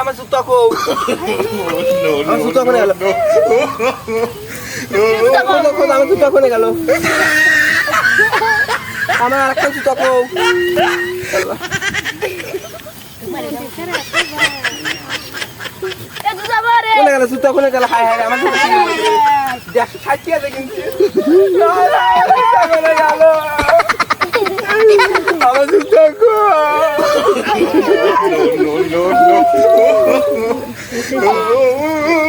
আমার জুতা কো আমার জুতা খোঁজো, আমার জুতা কোনে গেল আমার আরেকটা জুতা কো কোনে গেল জুতা কোনে গেল হায় হায় আমার দেখ সাক্ষী আছে কিন্তু জুতা কোনে গেল আমার জুতা কো Thank you.